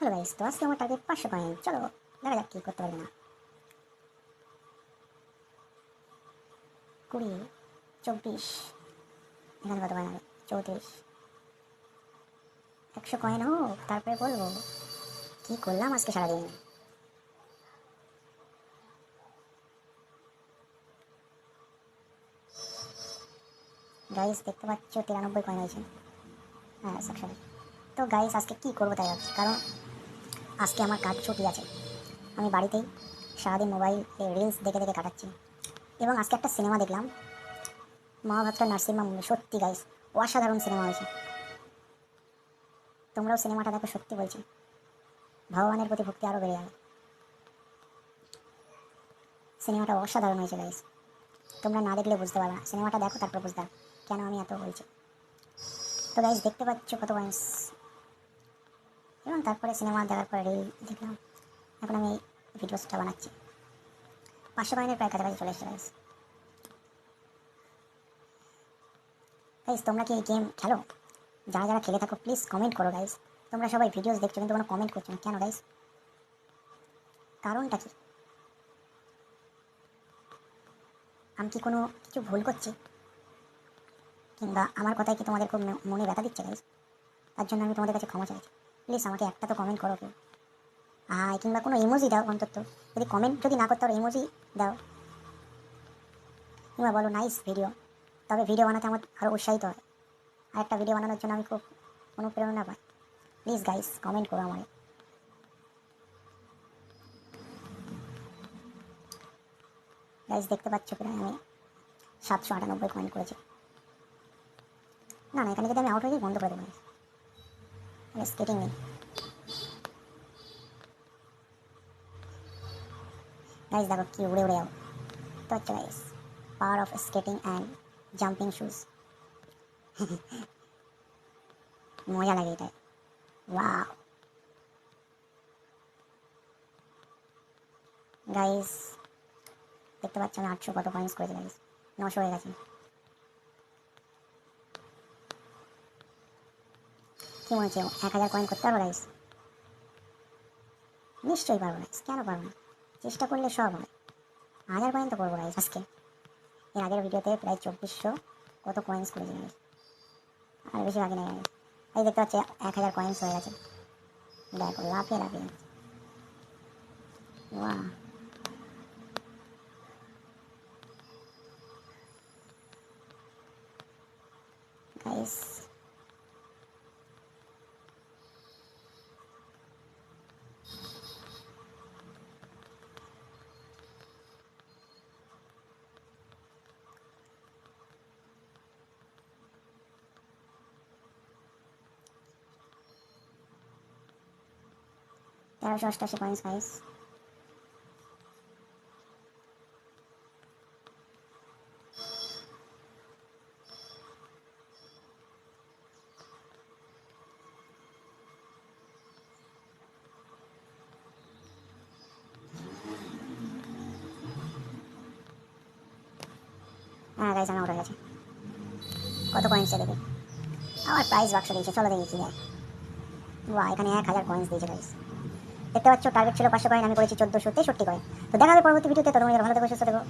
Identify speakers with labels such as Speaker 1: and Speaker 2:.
Speaker 1: Hello guys তো আজকে আমার টার্গেট পাঁচশো কয়েন চলো দেখা যাক কী করতে পারবে না কুড়ি চব্বিশ এখানে কত কয়েন হবে চৌত্রিশ একশো কয়েন হোক তারপরে বলব কী করলাম আজকে সারাদিন গাইস দেখতে পাচ্ছ তিরানব্বই কয়েন হয়েছে হ্যাঁ একশো তো গাইস আজকে কী করব তাই ভাবছি কারণ আজকে আমার কাজ ছুটি আছে। আমি বাড়িতেই সারাদিন মোবাইল রিলস দেখে দেখে কাটাচ্ছি। এবং আজকে একটা সিনেমা দেখলাম। মহাভাত্র নার্সিমা সত্যি গাইস অসাধারণ সিনেমা হয়েছে। তোমরাও সিনেমাটা দেখো, সত্যি বলছি। ভগবানের প্রতি ভক্তি আরও বেড়ে যাবে। সিনেমাটা অসাধারণ হয়েছে গাইস তোমরা না দেখলে বুঝতে পারবে না। সিনেমাটা দেখো, তারপর বুঝতে কেন আমি এত বলছি। তো গাইস দেখতে পাচ্ছ কত পয়েন্টস এবং তারপরে সিনেমা দেখার পরে রিল দেখলাম। এখন আমি ভিডিওসটা বানাচ্ছি। পাঁচশো পয়েন্টের প্রায় কাছাকাছি চলে এসেছে গাইস তোমরা কি এই গেম খেলো? যারা যারা খেলে থাকো প্লিজ কমেন্ট করো গাইস তোমরা সবাই ভিডিওস দেখছ, কিন্তু কোনো কমেন্ট করছ না। কেন গাইস কারণটা কি? আমি কি কোনো কিছু ভুল করছি? কিংবা আমার কথায় কি তোমাদের খুব মনে ব্যথা দিচ্ছে গাইস তার জন্য আমি তোমাদের কাছে ক্ষমা চাইছি। প্লিজ আমাকে একটা তো কমেন্ট করো কেউ হাই কিংবা কোনো ইমোজি দাও অন্তত। যদি কমেন্ট যদি না করতে পারো ইমোজি দাও। কিংবা বলো নাইস ভিডিও তবে ভিডিও বানাতে আমার আরও উৎসাহিত হয়। আর একটা ভিডিও বানানোর জন্য আমি খুব অনুপ্রেরণা পাই। প্লিজ গাইস কমেন্ট করো আমাকে গাইস দেখতে পাচ্ছ প্রায় আমি সাতশো আটানব্বই কমেন্ট করেছি। না না, এখানে যদি আমি আউট হয়ে যাই, বন্ধ করে দেবো। স্কেটিং নেই গাইস দেখো কি উড়ে উড়ে যাও তো হচ্ছে guys power of skating and jumping shoes মজা লাগে এটাই ওয়াও গাইস দেখতে পাচ্ছ আমি আটশো কত পয়েন্টস করেছি গাইস নশো হয়ে গেছে। কি মনে হচ্ছে এক হাজার কয়েন করতে পারব গাইস নিশ্চয়ই পারব গাইস কেন পারব না? চেষ্টা করলে সব হবে হাজার কয়েন তো করব গাইস আজকে। এর আগের ভিডিওতে প্রায় চব্বিশশো কত কয়েন্স করেছি গাইস আর বেশি বাকি নেই এই দেখতে পাচ্ছি এক হাজার কয়েন্স হয়ে গেছে। দেখো, লাফিয়ে লাফিয়ে। বাহ গাইস তেরোশো অষ্টাশি পয়েন্টস গাইস হ্যাঁ গাইস আমি উঠে গেছে কত কয়েন্সে দেখি আমার প্রাইস বাক্স দিয়েছে চলো দেখি কি দেয় বাহ এখানে এক হাজার কয়েন্স দিয়েছে গাইস দেখতে পাচ্ছ টার্গেট ছিল পাঁচশো কয়েন আমি করেছি চোদ্দোশো তেষট্টি কয়েন তো দেখা হবে পরবর্তী ভিডিওতে তো তোমাদের ভালো থেকে, সুস্থ থেকো।